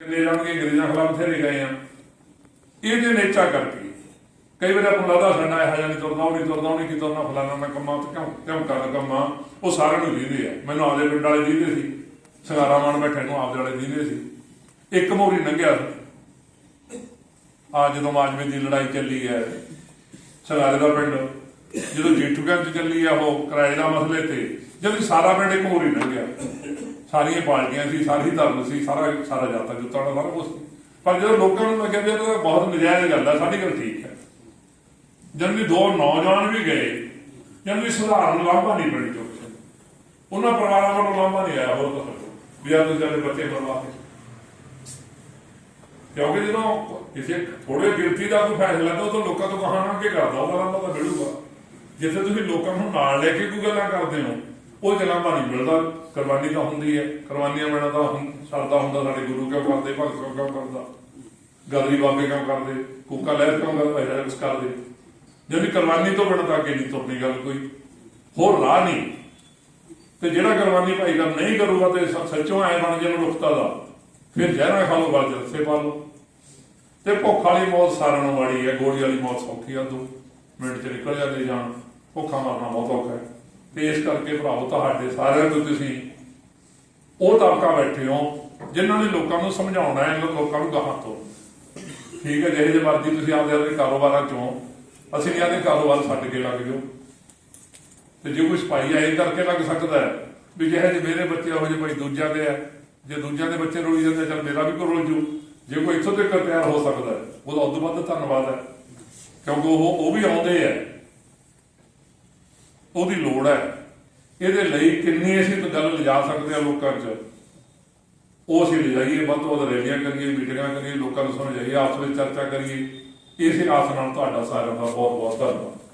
ਕਿੰਨੇ ਜਾਣਗੇ ਅੰਗਰੇਜ਼ਾਂ ਖਿਲਾਫ ਬਥੇਰੇ ਗਏ ਆ ਇਹਦੇ ਨੇਚਾ ਕਰਕੇ। ਕਈ ਵਾਰ ਆਪਾਂ ਨੂੰ ਲੱਗਦਾ ਸਾਡਾ ਇਹੋ ਜਿਹਾ ਨਹੀਂ ਉਹ ਨਹੀਂ ਤੁਰਦਾ ਉਹ ਨਹੀਂ ਕੀ ਤੁਰਨਾ, ਫਲਾਣਾ ਮੈਂ ਕੰਮਾਂ ਤੇ ਕਿਉਂ ਕਿਉਂ ਕਰਨ ਕੰਮਾਂ? ਉਹ ਸਾਰਿਆਂ ਨੂੰ ਦੀਦੇ ਆ। ਮੈਨੂੰ ਆਪਦੇ ਪਿੰਡ ਵਾਲੇ ਦੀਦੇ ਸੀ। ਸਗਾਰਾ ਮਾਨ ਬੈਠੇ ਨੂੰ ਆਪਦੇ ਵਾਲੇ ਦੀਦੇ ਸੀ। ਇੱਕ ਮੋਰੀ ਲੰਘਿਆ ਆ ਜਦੋਂ ਮਾਜਵੇ ਦੀ ਲੜਾਈ ਚੱਲੀ ਹੈ ਸੰਗਾਰੇ ਦਾ ਪਿੰਡ, ਜਦੋਂ ਜੀਠੂਗਾਂ ਚ ਚੱਲੀ ਆ ਉਹ ਕਿਰਾਏ ਦਾ ਮਸਲੇ ਤੇ, ਜਦੋਂ ਸਾਰਾ ਪਿੰਡ ਇੱਕ ਮੋਰੀ ਲੰਘਿਆ। ਸਾਰੀਆਂ ਪਾਰਟੀਆਂ ਸੀ, ਸਾਰੀ ਧਰਮ ਸੀ, ਸਾਰਾ ਸਾਰਾ ਜਾਤਾ ਜੁੱਤਾਂ ਦਾ ਸਾਰਾ ਕੁਝ ਪਰ ਜਦੋਂ ਲੋਕਾਂ ਨੂੰ ਮੈਂ ਵੀ ਤਾਂ ਬਹੁਤ ਨਜਾਇਜ਼ ਗੱਲ ਹੈ ਸਾਡੀ ਗੱਲ ਠੀਕ ਹੈ। ਜਦ ਵੀ ਦੋ ਨੌਜਵਾਨ ਵੀ ਗਏ, ਜਦ ਵੀ ਸੁਧਾਰਨ ਲਾਂਭਾ ਨਹੀਂ ਪਿੰਡ ਚੋਂ ਉਹਨਾਂ ਪਰਿਵਾਰਾਂ ਵੱਲੋਂ ਲਾਂਭਾ ਨਹੀਂ ਆਇਆ ਹੋਰ ਤਾਂ ਵੀ ਆ ਤੁਸੀਂ ਸਾਡੇ ਬੱਚੇ ਬਰਬਾਦ ਕਿਉਂਕਿ ਜਦੋਂ ਕਿਸੇ ਥੋੜੇ ਗਿਣਤੀ ਦਾ ਕੋਈ ਫੈਸਲਾ ਤਾਂ ਉਹ ਤਾਂ ਲੋਕਾਂ ਤੋਂ ਕਹਾਣਾ ਕੀ ਕਰਦਾ, ਉਹਦਾ ਲਾਂਭਾ ਤਾਂ ਮਿਲੂਗਾ। ਜਿੱਥੇ ਤੁਸੀਂ ਲੋਕਾਂ ਨੂੰ ਨਾਲ ਲੈ ਕੇ ਕੋਈ ਗੱਲਾਂ ਕਰਦੇ ਹੋ ਉਹ ਜਲਾਂਭਾ ਨਹੀਂ ਮਿਲਦਾ। ਕੁਰਬਾਨੀ ਤਾਂ ਹੁੰਦੀ ਹੈ। ਕੁਰਬਾਨੀਆਂ ਮਿਲਣਾ ਤਾਂ ਹੁਣ ਸਰਦਾ ਹੁੰਦਾ, ਸਾਡੇ ਗੁਰੂ ਕਿਉਂ ਕਰਦੇ, ਭਗਤ ਕਿਉਂ ਕਿਉਂ ਕਰਦਾ? ਗਦਰੀ ਬਾਬੇ ਕਿਉਂ ਕਰਦੇ? ਕੂਕਾ ਲਹਿਰ ਕਿਉਂ ਕਰਦਾ ਇਹਦਾ ਕੁਛ ਕਰਦੇ? ਜਿਹੜੀ ਕੁਰਬਾਨੀ ਤੋਂ ਬਿਨਾਂ ਤਾਂ ਅੱਗੇ ਨਹੀਂ ਤੁਰਨੀ ਗੱਲ ਕੋਈ। ਹੋਰ ਰਾਹ ਨਹੀਂ। ਤੇ ਜਿਹੜਾ ਕੁਰਬਾਨੀ ਭਾਈ ਗੱਲ ਨਹੀਂ ਕਰੂਗਾ ਤੇ ਸੱਚੋਂ ਐ ਬਣ ਜੇ ਮਨੁੱਖਤਾ ਦਾ, ਫਿਰ ਜ਼ਹਿਰਾਂ ਖਾ ਲੋ ਬਾਅਦ ਜਲਸੇ ਪਾ ਲਓ। ਤੇ ਭੁੱਖ ਵਾਲੀ ਮੌਤ ਸਾਰਿਆਂ ਨੂੰ ਮਾੜੀ ਹੈ, ਗੋਲੀ ਵਾਲੀ ਮੌਤ ਸੌਖੀ ਆ, ਦੋ ਮਿੰਟ ਚ ਨਿਕਲ ਜਾਂਦੇ ਜਾਣ ਭੁੱਖਾ ਮਰਨਾ ਬਹੁਤ ਔਖਾ ਹੈ। ਤੇ ਇਸ ਕਰਕੇ ਭਰਾਓ ਤੁਹਾਡੇ ਸਾਰਿਆਂ ਤੋਂ ਤੁਸੀਂ ਉਹ ਤਬਕਾ ਬੈਠੇ ਹੋ, ਜਿਨ੍ਹਾਂ ਨੇ ਲੋਕਾਂ ਨੂੰ ਸਮਝਾਉਣਾ ਹੈ ਲੋਕਾਂ ਨੂੰ ਗਾਹਾਂ ਤੋਂ। ਠੀਕ ਹੈ, ਜਿਹੇ ਜਿਹੇ ਮਰਜ਼ੀ ਤੁਸੀਂ ਆਪਦੇ ਆਪਦੇ ਕਾਰੋਬਾਰਾਂ ਚੋਂ ਅਸੀਂ ਨਹੀਂ ਆਦੇ ਕਾਰੋਬਾਰ ਛੱਡ ਕੇ ਲੱਗ ਜਾਓ। ਤੇ ਜੇ ਕੋਈ ਸਪਾਈ ਐ ਕਰਕੇ ਲੱਗ ਸਕਦਾ ਹੈ, ਵੀ ਜਿਹੇ ਜਿਹੇ ਮੇਰੇ ਬੱਚੇ ਹੋ ਜੇ ਭਾਈ ਦੂਜਿਆਂ ਦੇ ਆ, ਜੇ ਦੂਜਿਆਂ ਦੇ ਬੱਚੇ ਰੋਈ ਜਾਂਦੇ, ਚੱਲ ਮੇਰਾ ਵੀ ਕੋਈ ਰੋਲ ਜੂ ਜੇ ਕੋਈ ਇੱਥੋਂ ਤੱਕ ਤਿਆਰ ਹੋ ਸਕਦਾ ਹੈ, ਉਹਦਾ ਉਦੋਂ ਵੱਧ ਧੰਨਵਾਦ ਹੈ। ਕਿਉਂਕਿ ਉਹ ਉਹ ਵੀ ਆਉਂਦੇ ਆ। ਉਹਦੀ ਲੋੜ ਹੈ। ਇਹਦੇ ਲਈ ਕਿੰਨੀ ਅਸੀਂ ਤਾਂ ਗੱਲ ਲਿਜਾ ਸਕਦੇ ਆ ਲੋਕਾਂ 'ਚ। ਉਹ ਅਸੀਂ ਲਿਜਾਈਏ, ਵੱਧ ਤੋਂ ਵੱਧ ਰੈਲੀਆਂ ਕਰੀਏ, ਮੀਟਿੰਗਾਂ ਕਰੀਏ, ਲੋਕਾਂ ਨੂੰ ਸਮਝਾਈਏ, ਆਪਸ ਵਿੱਚ ਚਰਚਾ ਕਰੀਏ। ਇਸੇ ਆਸ ਨਾਲ ਤੁਹਾਡਾ ਸਾਰਿਆਂ ਦਾ ਬਹੁਤ ਬਹੁਤ ਧੰਨਵਾਦ।